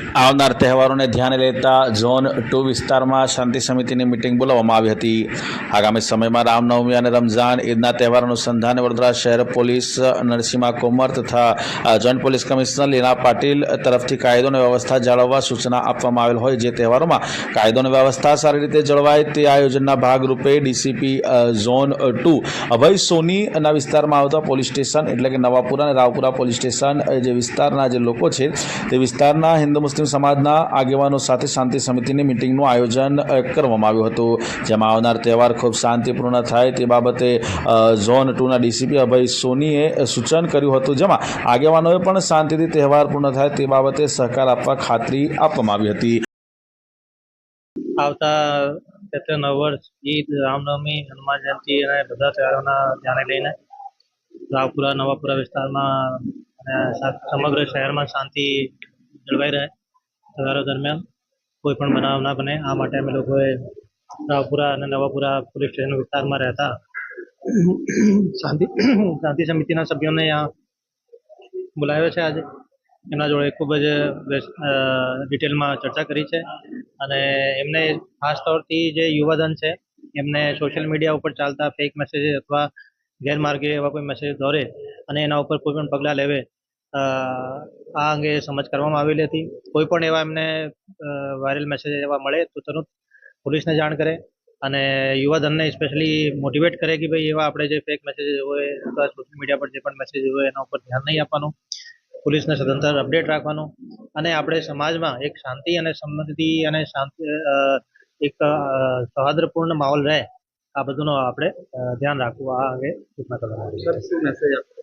આવનાર તહેવારોને ધ્યાને લેતા ઝોન ટુ વિસ્તારમાં શાંતિ સમિતિની મિટિંગ બોલાવવામાં આવી હતી. આગામી સમયમાં રામનવમી અને રમઝાન ઈદના તહેવાર અનુસંધાને વડોદરા શહેર પોલીસ, નરસિંહા કોમર તથા joint police commissioner Leena Patil તરફથી કાયદો અને વ્યવસ્થા જાળવવા સૂચના આપવામાં આવેલ હોય જે તહેવારોમાં કાયદો અને વ્યવસ્થા સારી રીતે જળવાય તે આયોજનના ભાગરૂપે ડીસીપી ઝોન ટુ અભય સોનીના વિસ્તારમાં આવતા પોલીસ સ્ટેશન એટલે કે નવાપુરા અને રાવપુરા પોલીસ સ્ટેશન જે વિસ્તારના જે લોકો છે તે વિસ્તારના હિન્દુ મુસ્લિમ સમાજના આગેવાનો સાથે શાંતિ સમિતિની મિટિંગનું આયોજન કરવામાં આવ્યું હતું. જેમાં આવનાર તહેવાર ખૂબ શાંતિપૂર્ણ થાય તે બાબતે ઝોન ટુના ડીસીપી અભય સોનીએ સૂચન કર્યું હતું. જેમાં આગેવાનોએ પણ શાંતિથી તહેવાર પૂર્ણ થાય તે બાબતે સહકાર આપવા ખાતરી આપવામાં આવી હતી. આવતા ચૈત્ર નવ વર્ષ ઈદ, રામનવમી, હનુમાન જયંતિ અને બધા તહેવારોના ધ્યાને લઈને રાવપુરા, નવાપુરા વિસ્તારમાં અને સમગ્ર શહેરમાં શાંતિ જળવાઈ રહે. તહેવારો દરમિયાન કોઈ પણ બનાવ ના બને. આ માટે અમે લોકોએ રાવપુરા અને નવાપુરા પોલીસ સ્ટેશન વિસ્તારમાં રહેતા શાંતિ શાંતિ સમિતિના સભ્યોને અહીંયા બોલાવ્યો છે આજે. એમના જોડે ખૂબ જ ડિટેલમાં ચર્ચા કરી છે અને એમને ખાસ તौरથી જે યુવાધન છે, એમને સોશિયલ મીડિયા ઉપર ચાલતા ફેક મેસેજ અથવા ગેરમાર્ગે એવા કોઈ મેસેજ દોરે અને એના ઉપર કોઈ પણ પગલાં લેવે આ અંગે સમજ કરવામાં આવેલી હતી. કોઈ પણ એવા એમને વાયરલ મેસેજ એવા મળે તો તરત પોલીસને જાણ કરે અને યુવાધનને સ્પેશિયલી મોટિવેટ કરે કે ભાઈ એવા આપણે જે ફેક મેસેજ હોય અથવા સોશિયલ મીડિયા પર જે પણ મેસેજ હોય એના ઉપર ધ્યાન નહીં આપવાનું. પોલીસને સદંતર અપડેટ રાખવાનું અને આપણે સમાજમાં એક શાંતિ અને સંમતિ અને શાંતિ એક સૌહાર્દપૂર્ણ માહોલ રહે આ બધુંનો આપણે ધ્યાન રાખવું આ અંગે સૂચના કરવામાં આવી છે.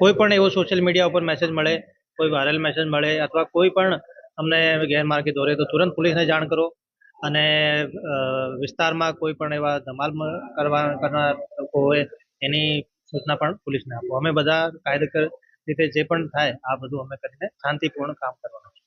કોઈ પણ એવો સોશિયલ મીડિયા ઉપર મેસેજ મળે, કોઈ વાયરલ મેસેજ મળે અથવા કોઈ પણ અમને ગેરમાર્ગે દોરે તો તુરંત પોલીસને જાણ કરો અને વિસ્તારમાં કોઈ પણ એવા ધમાલ કરવા, કરનાર લોકો હોય એની સૂચના પણ પોલીસને આપો. અમે બધા કાયદેસર રીતે જે પણ થાય, આ બધું અમે કરીને શાંતિપૂર્ણ કામ કરવાનું છે.